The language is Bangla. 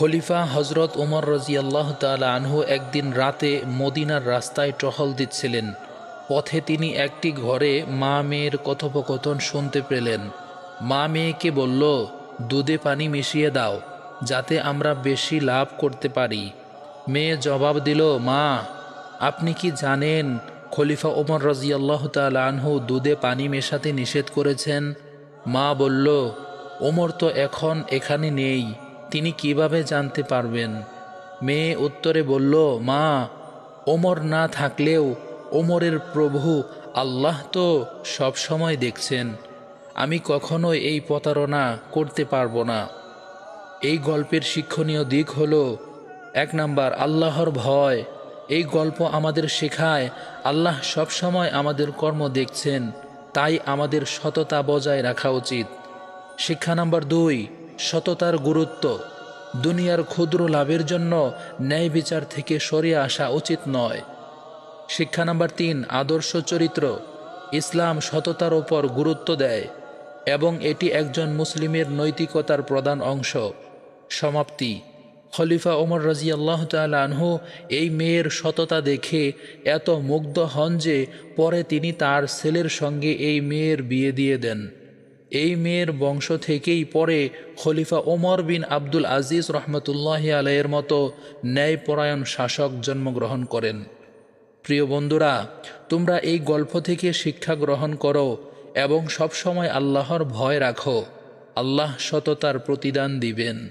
খলিফা হজরত ওমর রাজিয়াল্লাহ তালা আনহু একদিন রাতে মদিনার রাস্তায় টহল দিচ্ছিলেন। পথে তিনি একটি ঘরে মা মেয়ের কথোপকথন শুনতে পেলেন। মা মেয়েকে বলল, দুধে পানি মিশিয়ে দাও, যাতে আমরা বেশি লাভ করতে পারি। মেয়ে জবাব দিল, মা, আপনি কি জানেন খলিফা ওমর রাজিয়াল্লাহ তালা আনহু দুধে পানি মেশাতে নিষেধ করেছেন? মা বলল ওমর তো এখন এখানে নেই। তিনি কীভাবে জানতে পারবেন? মেয়ে উত্তরে বলল, মা, ওমর না থাকলেও ওমরের প্রভু আল্লাহ তো সব সময় দেখছেন। আমি কখনোই এই প্রতারণা করতে পারব না। এই গল্পের শিক্ষণীয় দিক হল, এক নাম্বার, আল্লাহর ভয়। এই গল্প আমাদের শেখায়, আল্লাহ সবসময় আমাদের কর্ম দেখছেন, তাই আমাদের সততা বজায় রাখা উচিত। শিক্ষা নাম্বার দুই সততার গুরুত্ব। দুনিয়ার ক্ষুদ্র লাভের জন্য ন্যায় বিচার থেকে সরে আসা উচিত নয়। শিক্ষা নাম্বার তিন, আদর্শ চরিত্র। ইসলাম সততার ওপর গুরুত্ব দেয় এবং এটি একজন মুসলিমের নৈতিকতার প্রধান অংশ। সমাপ্তি। খলিফা ওমর রাজিয়াল্লাহ আনহু এই মেয়ের সততা দেখে এত মুগ্ধ হন যে পরে তিনি তার ছেলের সঙ্গে এই মেয়ের বিয়ে দিয়ে দেন। এই মেয়ের বংশ থেকেই পরে খলিফা ওমর বিন আব্দুল আজিজ রহমতুল্লাহ আলাইয়ের মতো ন্যায়পরায়ণ শাসক জন্মগ্রহণ করেন। প্রিয় বন্ধুরা, তোমরা এই গল্প থেকে শিক্ষা গ্রহণ করো এবং সবসময় আল্লাহর ভয় রাখো। আল্লাহ সততার প্রতিদান দিবেন।